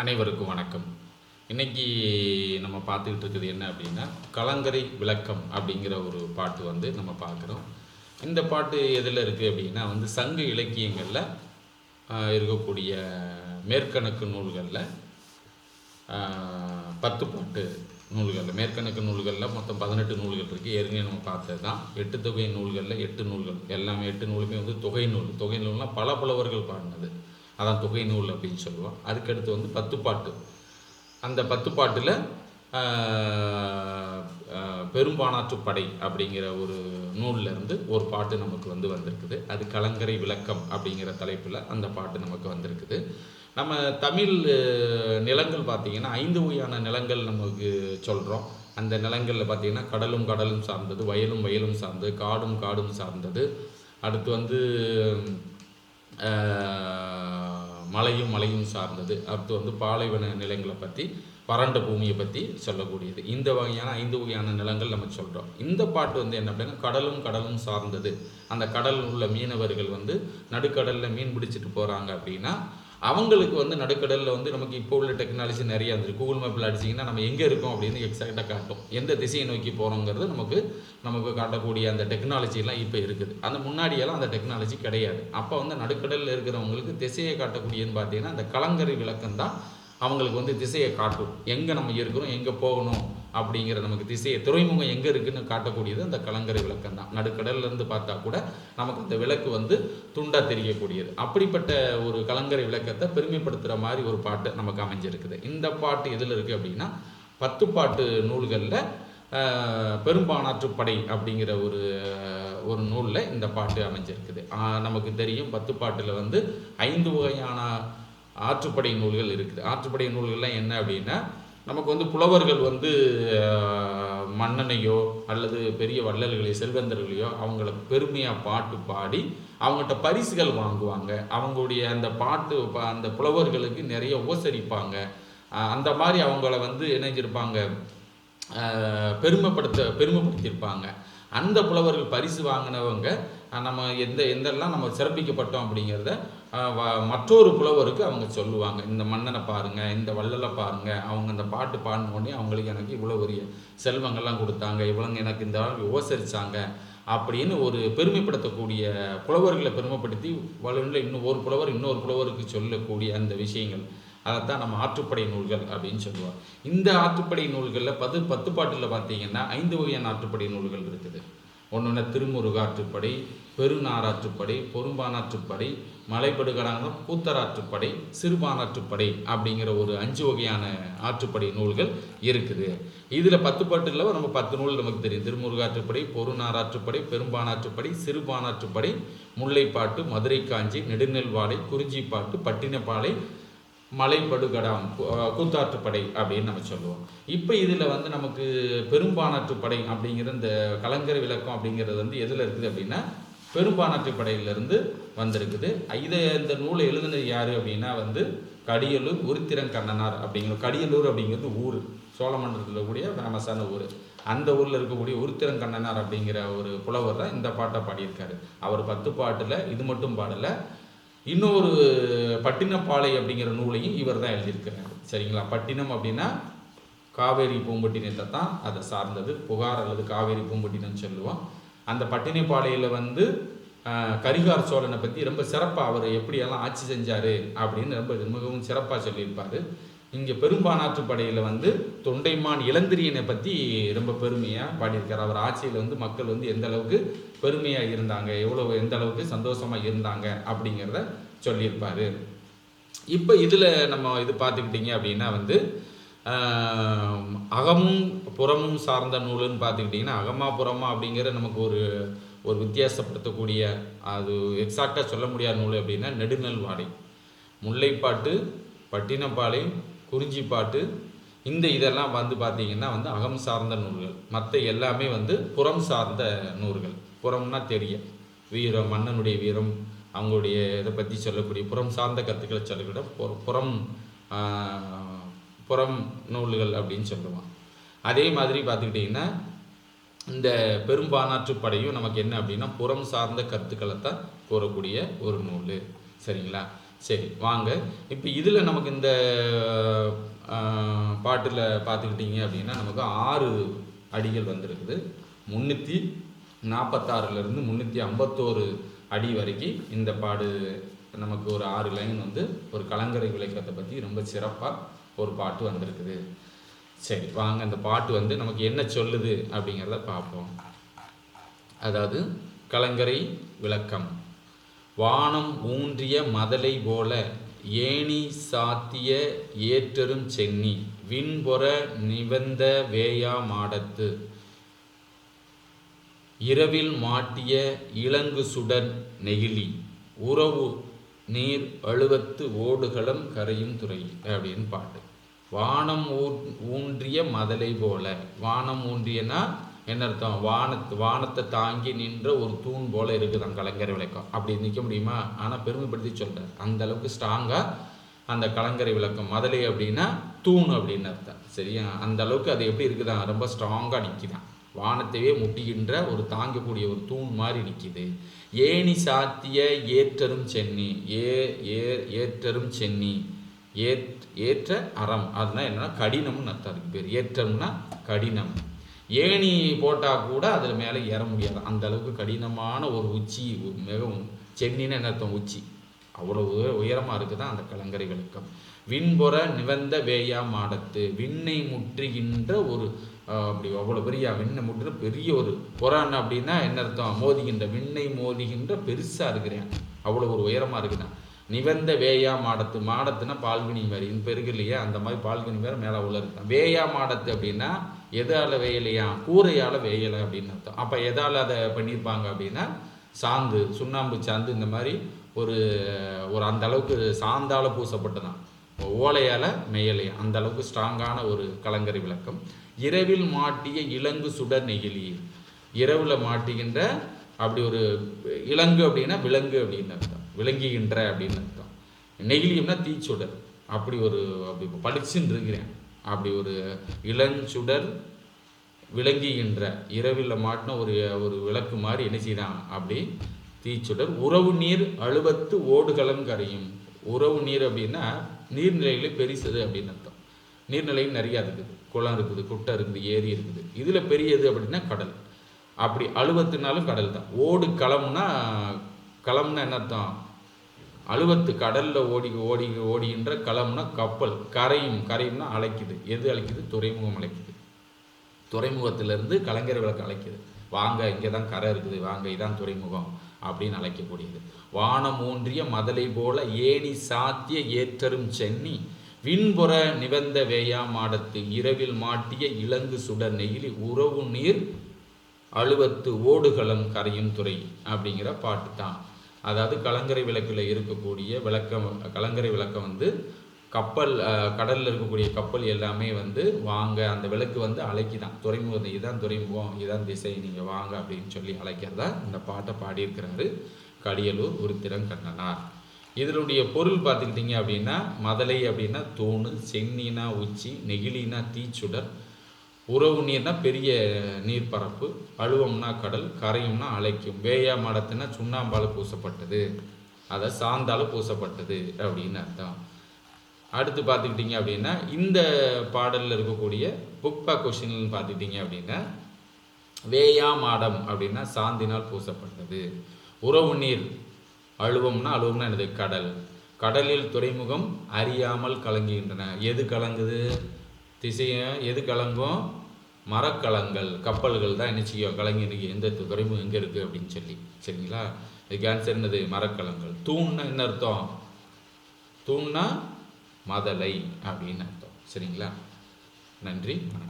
அனைவருக்கும் வணக்கம். இன்றைக்கி நம்ம பார்த்துக்கிட்டு இருக்குது என்ன அப்படின்னா கலங்கரை விளக்கம் அப்படிங்கிற ஒரு பாட்டு வந்து நம்ம பார்க்குறோம். இந்த பாட்டு எதில் இருக்குது அப்படின்னா வந்து சங்க இலக்கியங்களில் இருக்கக்கூடிய மேற்கணக்கு நூல்களில் பத்து பாட்டு நூல்களில் மேற்கணக்கு நூல்களில் மொத்தம் பதினெட்டு நூல்கள் இருக்குது ஏற்கனவே நம்ம பார்த்தது தான். எட்டு தொகை நூல்களில் எட்டு நூல்கள். எல்லாமே எட்டு நூலுமே வந்து தொகை நூல். தொகை நூல்னால் பல புலவர்கள் பாடினது. அதான் தொகை நூல் அப்படின்னு சொல்லுவோம். அதுக்கடுத்து வந்து பத்து பாட்டு அந்த பத்து பாட்டில் பெரும்பானாற்று படை அப்படிங்கிற ஒரு நூல்லேருந்து ஒரு பாட்டு நமக்கு வந்து வந்திருக்குது. அது கலங்கரை விளக்கம் அப்படிங்கிற தலைப்பில் அந்த பாட்டு நமக்கு வந்திருக்குது. நம்ம தமிழ் நிலங்கள் பார்த்திங்கன்னா ஐந்து வகையான நிலங்கள் நமக்கு சொல்கிறோம் அந்த நிலங்களில் பார்த்திங்கன்னா கடலும் கடலும் சார்ந்தது வயலும் வயலும் சார்ந்தது காடும் காடும் சார்ந்தது. அடுத்து வந்து மலையும் மலையும் சார்ந்தது. அடுத்து வந்து பாலைவன நிலங்களை பற்றி வறண்ட பூமியை பற்றி சொல்லக்கூடியது. இந்த வகையான ஐந்து வகையான நிலங்கள் நம்ம சொல்கிறோம் இந்த பாட்டு வந்து என்ன அப்படின்னா கடலும் கடலும் சார்ந்தது. அந்த கடல் உள்ள மீனவர்கள் வந்து நடுக்கடலில் மீன் பிடிச்சிட்டு போகிறாங்க அப்படின்னா அவங்களுக்கு வந்து நடுக்கடலில் வந்து நமக்கு இப்போ உள்ள டெக்னாலஜி நிறைய இருந்துச்சு கூகுள் மேப்பில் அடிச்சிங்கன்னா நம்ம எங்கே இருக்கோம் அப்படின்னு எக்ஸாக்டாக காட்டும். எந்த திசையை நோக்கி போகிறோங்கிறது நமக்கு நமக்கு காட்டக்கூடிய அந்த டெக்னாலஜிலாம் இப்போ இருக்குது. அந்த முன்னாடியெல்லாம் அந்த டெக்னாலஜி கிடையாது. அப்போ வந்து நடுக்கடலில் இருக்கிறவங்களுக்கு திசையை காட்டக்கூடியன்னு பார்த்தீங்கன்னா அந்த கலங்கரை விளக்கம் தான் அவங்களுக்கு வந்து திசையை காட்டும். எங்கே நம்ம இருக்கிறோம் எங்கே போகணும் அப்படிங்கிற நமக்கு திசையை துறைமுகம் எங்கே இருக்குன்னு காட்டக்கூடியது அந்த கலங்கரை விளக்கம் தான். நடுக்கடல்லேருந்து பார்த்தா கூட நமக்கு அந்த விளக்கு வந்து துண்டாக தெரியக்கூடியது. அப்படிப்பட்ட ஒரு கலங்கரை விளக்கத்தை பெருமைப்படுத்துகிற மாதிரி ஒரு பாட்டு நமக்கு அமைஞ்சிருக்குது. இந்த பாட்டு எதில் இருக்குது அப்படின்னா பத்து பாட்டு நூல்களில் பெரும்பானாற்றுப்படை அப்படிங்கிற ஒரு ஒரு நூலில் இந்த பாட்டு அமைஞ்சிருக்குது. நமக்கு தெரியும் பத்து பாட்டில் வந்து ஐந்து வகையான ஆற்றுப்படை நூல்கள் இருக்குது. ஆற்றுப்படை நூல்கள்லாம் என்ன அப்படின்னா நமக்கு வந்து புலவர்கள் வந்து மன்னனையோ அல்லது பெரிய வள்ளல்களையோ செல்வந்தர்களையோ அவங்கள பெருமையாக பாட்டு பாடி அவங்கள்ட்ட பரிசுகள் வாங்குவாங்க. அவங்களுடைய அந்த பாட்டு அந்த புலவர்களுக்கு நிறைய உபசரிப்பாங்க. அந்த மாதிரி அவங்கள வந்து இணைஞ்சிருப்பாங்க பெருமைப்படுத்த பெருமைப்படுத்தியிருப்பாங்க. அந்த புலவர்கள் பரிசு வாங்கினவங்க நம்ம எந்த எந்தெல்லாம் நம்ம சிறப்பிக்கப்பட்டோம் அப்படிங்கிறத மற்றொரு புலவருக்கு அவங்க சொல்லுவாங்க இந்த மன்னனை பாருங்கள் இந்த வள்ளலை பாருங்கள் அவங்க அந்த பாட்டு பாடினோடனே அவங்களுக்கு எனக்கு இவ்வளோ பெரிய செல்வங்கள்லாம் கொடுத்தாங்க இவ்வளோங்க எனக்கு இந்த ஆள் உபசரிச்சாங்க அப்படின்னு ஒரு பெருமைப்படுத்தக்கூடிய புலவர்களை பெருமைப்படுத்தி வளரில் இன்னும் ஒரு புலவர் இன்னொரு புலவருக்கு சொல்லக்கூடிய அந்த விஷயங்கள். அதைத்தான் நம்ம ஆற்றுப்படை நூல்கள் அப்படின்னு சொல்லுவோம். இந்த ஆற்றுப்படை நூல்களில் பத்து பத்து பாட்டில் பார்த்தீங்கன்னா ஐந்து வகையான ஆற்றுப்படை நூல்கள் இருக்குது. ஒன்று திருமுருகாற்றுப்படை பெருநாராற்றுப்படை பொறும்பானாற்றுப்படை மலைப்படுகடாங்க கூத்தராற்றுப்படை சிறுபானாற்றுப்படை அப்படிங்கிற ஒரு அஞ்சு வகையான ஆற்றுப்படை நூல்கள் இருக்குது. இதில் பத்து பாட்டில் நம்ம பத்து நூல் நமக்கு தெரியும். திருமுருகாற்றுப்படை பொருநாராற்றுப்படை பெரும்பானாற்றுப்படை சிறுபானாற்றுப்படை முல்லைப்பாட்டு மதுரை காஞ்சி நெடுநெல்வாடை குறிஞ்சிப்பாட்டு பட்டினப்பாலை மலைப்படுகடாம் கூத்தாற்றுப்படை அப்படின்னு நம்ம சொல்லுவோம். இப்போ இதில் வந்து நமக்கு பெரும்பானாற்றுப்படை அப்படிங்கிற இந்த கலங்கர விளக்கம் அப்படிங்கிறது வந்து எதில் இருக்குது அப்படின்னா பெரும்பானாற்றுப்படையிலிருந்து வந்திருக்குது. இதை இந்த நூலை எழுதினது யார் அப்படின்னா வந்து கடியலூர் உருத்திரங்கண்ணனார் அப்படிங்கிற கடியலூர் அப்படிங்கிறது ஊர். சோழமண்டலத்தில் கூடிய ஃபேமஸான ஊர். அந்த ஊரில் இருக்கக்கூடிய உருத்திரங்கண்ணனார் அப்படிங்கிற ஒரு புலவர் தான் இந்த பாட்டை பாடியிருக்காரு. அவர் பத்து பாட்டில் இது மட்டும் பாடலை இன்னொரு பட்டினப்பாலை அப்படிங்கிற நூலையும் இவர் தான் எழுதியிருக்கிறார். சரிங்களா? பட்டினம் அப்படின்னா காவேரி பூம்பட்டினத்தை தான் அதை சார்ந்தது. புகார் அல்லது காவேரி பூம்பட்டினம் சொல்லுவோம். அந்த பட்டினப்பாளையில் வந்து கரிகார் சோழனை பற்றி ரொம்ப சிறப்பாக அவர் எப்படியெல்லாம் ஆட்சி செஞ்சார் அப்படின்னு ரொம்ப மிகவும் சிறப்பாக சொல்லியிருப்பார். இங்கே பெரும்பானாற்று படையில் வந்து தொண்டைமான் இளந்திரியனை பற்றி ரொம்ப பெருமையாக பாடியிருக்கார். அவர் ஆட்சியில் வந்து மக்கள் வந்து எந்த அளவுக்கு பெருமையாக இருந்தாங்க எவ்வளோ எந்த அளவுக்கு சந்தோஷமாக இருந்தாங்க அப்படிங்கிறத சொல்லியிருப்பார். இப்போ இதில் நம்ம இது பார்த்துக்கிட்டிங்க அப்படின்னா வந்து அகமும் புறமும் சார்ந்த நூலுன்னு பார்த்துக்கிட்டிங்கன்னா அகமா புறமா அப்படிங்கிற நமக்கு ஒரு ஒரு வித்தியாசப்படுத்தக்கூடிய அது எக்ஸாக்டாக சொல்ல முடியாத நூல் அப்படின்னா நெடுநல்வாடை. வாடை முல்லைப்பாட்டு குறிஞ்சி பாட்டு இந்த இதெல்லாம் வந்து பார்த்தீங்கன்னா வந்து அகம் சார்ந்த நூல்கள். மற்ற எல்லாமே வந்து புறம் சார்ந்த நூல்கள். புறம்னா தெரியும். வீரம் மன்னனுடைய வீரம் அவங்களுடைய இதை பற்றி சொல்லக்கூடிய புறம் சார்ந்த கருத்துக்களை சொல்லக்கூட புற- புறம் புறம் நூல்கள் அப்படின்னு சொல்லுவான் அதே மாதிரி பார்த்துக்கிட்டிங்கன்னா இந்த பெரும்பானாற்று படையும் நமக்கு என்ன அப்படின்னா புறம் சார்ந்த கருத்துக்களை தான் கூறக்கூடிய ஒரு நூல். சரிங்களா? சரி வாங்க. இப்போ இதில் நமக்கு இந்த பாட்டில் பார்த்துக்கிட்டிங்க அப்படின்னா நமக்கு ஆறு அடிகள் வந்திருக்குது. முந்நூற்றி நாற்பத்தாறுலேருந்து முந்நூற்றி ஐம்பத்தோரு அடி வரைக்கும் இந்த பாடு நமக்கு ஒரு ஆறு லைன் வந்து ஒரு கலங்கரை விளக்கத்தை பற்றி ரொம்ப சிறப்பாக ஒரு பாட்டு வந்திருக்குது. சரி வாங்க. இந்த பாட்டு வந்து நமக்கு என்ன சொல்லுது அப்படிங்கிறத பார்ப்போம். அதாவது கலங்கரை விளக்கம். வானம் ஊன்றிய மதலை போல ஏணி சாத்திய ஏற்றரும் சென்னி விண்பொற நிவந்த வேயா மாடத்து. இரவில் மாட்டிய இளங்கு சுடர் நெகிழி உறவு நீர் அழுவத்து ஓடுகளம் கரையும் துறை அப்படின்னு பாட்டு. வானம் ஊ- ஊன்றிய மதலை போல வானம் ஊன்றியனா என்ன அர்த்தம்? வானத்து வானத்தை தாங்கி நின்ற ஒரு தூண் போல இருக்குதாம் கலங்கரை விளக்கம். அப்படி நிற்க முடியுமா? ஆனால் பெருமைப்படுத்தி சொல்கிறார் அந்த அளவுக்கு ஸ்ட்ராங்காக அந்த கலங்கரை விளக்கம். மதலை அப்படின்னா தூண் அப்படின்னு அர்த்தம். சரியா? அந்த அளவுக்கு அது எப்படி இருக்குதான் ரொம்ப ஸ்ட்ராங்காக நிற்கிதான் வானத்தையே முட்டுகின்ற ஒரு தாங்கக்கூடிய ஒரு தூண் மாதிரி நிற்கிது ஏணி சாத்திய ஏற்றரும் சென்னி. ஏ ஏ ஏற்றரும் சென்னி. ஏற் ஏற்ற அறம். அதுனா என்னென்னா கடினம்னு அர்த்தம். அதுக்கு பேர். ஏற்றம்னா கடினம். ஏணி போட்டால் கூட அதில் மேலே ஏற முடியாது. அந்த அளவுக்கு கடினமான ஒரு உச்சி மிகவும் சென்னின்னு என்ன அர்த்தம் உச்சி. அவ்வளவு உயரமாக இருக்குது அந்த கலங்கரை விளக்கம். விண்புற நிவந்த வேயா மாடத்து விண்ணை முற்றுகின்ற ஒரு அப்படி அவ்வளோ பெரிய விண்ணை முற்று பெரிய ஒரு புறான் அப்படின்னா என்ன அர்த்தம்? மோதுகின்ற விண்ணை மோதுகின்ற பெருசாக இருக்கிறேன். அவ்வளோ ஒரு உயரமாக இருக்குதான். நிவந்த வேயா மாடத்து மாடத்துனா பால்கனி மாதிரி. இந்த பெருக்கு இல்லையா? அந்த மாதிரி பால்கனி மாதிரி மேலே உள்ள வேயா மாடத்து அப்படின்னா எதால் வேயலையா? கூரையால் வேயலை அப்படின்னு அர்த்தம். அப்போ எதால் அதை பண்ணியிருப்பாங்க அப்படின்னா சாந்து சுண்ணாம்பு சாந்து இந்த மாதிரி ஒரு ஒரு அந்த அளவுக்கு சாந்தால் பூசப்பட்டதான் ஓலையால் மேயலையா? அந்த அளவுக்கு ஸ்ட்ராங்கான ஒரு கலங்கரை விளக்கம். இரவில் மாட்டிய இலங்கு சுடர் நெகிழி. இரவில் மாட்டுகின்ற அப்படி ஒரு இலங்கு அப்படின்னா விலங்கு அப்படின்னு அர்த்தம். விளங்குகின்ற அப்படின்னு அர்த்தம். நெகிழியம்னா தீச்சுடர் அப்படி ஒரு அப்படி படிச்சுன்னு இருக்கிறேன் அப்படி ஒரு இளஞ்சுடர் விளங்குகின்ற இரவில் மாட்டின ஒரு ஒரு விளக்கு மாதிரி என்ன செய்கிறான் அப்படி தீச்சுடர் உறவு நீர் அழுவத்து ஓடுகளம் கரையும். உறவு நீர் அப்படின்னா நீர்நிலைகளே பெரிசது அப்படின்னு அர்த்தம். நீர்நிலையும் நிறையா இருக்குது. குளம் இருக்குது குட்டை இருக்குது ஏரி இருக்குது. இதில் பெரியது அப்படின்னா கடல். அப்படி அழுவத்துனாலும் கடல் தான் ஓடு களம்னா களம்னா என்ன அர்த்தம்? அழுவத்து கடல்ல ஓடி ஓடி ஓடுகின்ற களம்னா கப்பல். கரையும் கரையும்னா அழைக்குது. எது அழைக்குது? துறைமுகம் அழைக்குது. துறைமுகத்திலிருந்து கலைஞர் விளக்கு அழைக்குது. வாங்க இங்கே தான் கரை இருக்குது. வாங்க இதான் துறைமுகம் அப்படின்னு அழைக்கக்கூடியது. வானம் ஊன்றிய மதலை போல ஏணி சாத்திய ஏற்றரும் சென்னி விண்புற நிவந்த வேயா மாடத்து இரவில் மாட்டிய இலங்கு சுடர் நெகிழி உறவு நீர் அழுவத்து ஓடுகளம் கரையும் துறை அப்படிங்கிற பாட்டு தான் அதாவது கலங்கரை விளக்கில் இருக்கக்கூடிய விளக்கம் கலங்கரை விளக்கம் வந்து கப்பல் கடலில் இருக்கக்கூடிய கப்பல் எல்லாமே வந்து வாங்க அந்த விளக்கு வந்து அழைக்கிதான். துறைமுகம் இதுதான் துறைமுகம் இதுதான் திசை நீங்கள் வாங்க அப்படின்னு சொல்லி அழைக்கிறதா இந்த பாட்டை பாடியிருக்கிறாரு கடியலூர் உருத்திரன் கண்ணனார் இதனுடைய பொருள் பார்த்துக்கிட்டிங்க அப்படின்னா மதலை அப்படின்னா தூண் சென்னினா உச்சி நெகிழினா தீச்சுடர் உறவு நீர்னா பெரிய நீர்ப்பரப்பு அழுவம்னா கடல் கரையும்னா அழைக்கும் வேயா மடத்துனா சுண்ணாம்பால் பூசப்பட்டது. அதை சாந்தால் பூசப்பட்டது அப்படின்னு அர்த்தம். அடுத்து பார்த்துக்கிட்டிங்க அப்படின்னா இந்த பாடலில் இருக்கக்கூடிய புக்பா கொஷின்னு கொஷின் பார்த்துக்கிட்டிங்க அப்படின்னா வேயா மாடம் அப்படின்னா சாந்தினால் பூசப்பட்டது. உறவு நீர் அழுவம்னா அழுவம்னா என்னது? கடல். கடலில் துறைமுகம் அறியாமல் கலங்குகின்றன. எது கலங்குது? திசையும் எது கலங்கும்? மரக்கலங்கள் கப்பல்கள் தான் என்ன செய்யும்? கலங்கி இருக்கு எந்த துறைமும் துறைமுகம் எங்கே இருக்குது அப்படின்னு சொல்லி. சரிங்களா? இது கேன்சர் என்னது? மரக்கலங்கள். தூண்னா என்ன அர்த்தம்? தூண்னா மதலை அப்படின்னு அர்த்தம். சரிங்களா? நன்றி வணக்கம்.